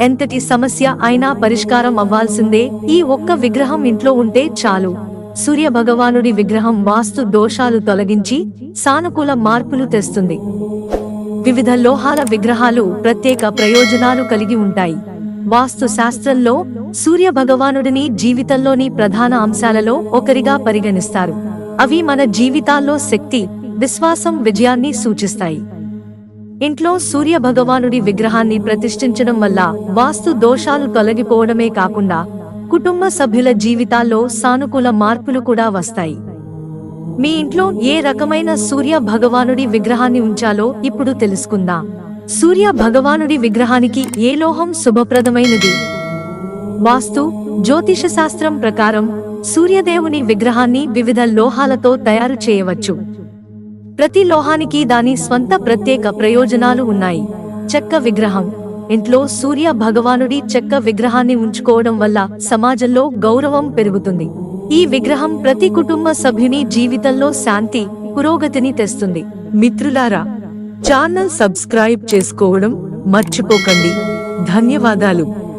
ఎంతటి సమస్య అయినా పరిష్కారం అవ్వాల్సిందే. ఈ ఒక్క విగ్రహం ఇంట్లో ఉంటే చాలు. సూర్య భగవానుడి విగ్రహం వాస్తు దోషాలు తొలగించి సానుకూల మార్పులు తెస్తుంది. వివిధ లోహాల విగ్రహాలు ప్రత్యేక ప్రయోజనాలు కలిగి ఉంటాయి. వాస్తు శాస్త్రంలో సూర్య భగవానుడిని జీవితంలోని ప్రధాన అంశాలలో ఒకరిగా పరిగణిస్తారు. అవి మన జీవితాల్లో శక్తి విశ్వాసం విజయాన్ని సూచిస్తాయి. ఇంట్లో సూర్య భగవానుడి విగ్రహాన్ని ప్రతిష్ఠించడం వల్ల వాస్తు దోషాలు తొలగిపోవడమే కాకుండా కుటుంబ సభ్యుల జీవితాల్లో సానుకూల మార్పులు కూడా వస్తాయి. మీ ఇంట్లో ఏ రకమైన సూర్య భగవానుడి విగ్రహాన్ని ఉంచాలో ఇప్పుడు తెలుసుకుందాం. సూర్య భగవానుడి విగ్రహానికి ఏ లోహం శుభప్రదమైనది? వాస్తు జ్యోతిష శాస్త్రం ప్రకారం సూర్యదేవుని విగ్రహాన్ని వివిధ లోహాలతో తయారు చేయవచ్చు. ప్రతి లోహానికి దాని స్వంత ప్రత్యేక ప్రయోజనాలు ఉన్నాయి. చెక్క విగ్రహం. ఇంట్లో సూర్య భగవానుడి చెక్క విగ్రహాన్ని ఉంచుకోవడం వల్ల సమాజంలో గౌరవం పెరుగుతుంది. ఈ విగ్రహం ప్రతి కుటుంబ సభ్యుని జీవితంలో శాంతి పురోగతిని తెస్తుంది. మిత్రులారా ఛానల్ సబ్స్క్రైబ్ చేసుకోవడం మర్చిపోకండి. ధన్యవాదాలు.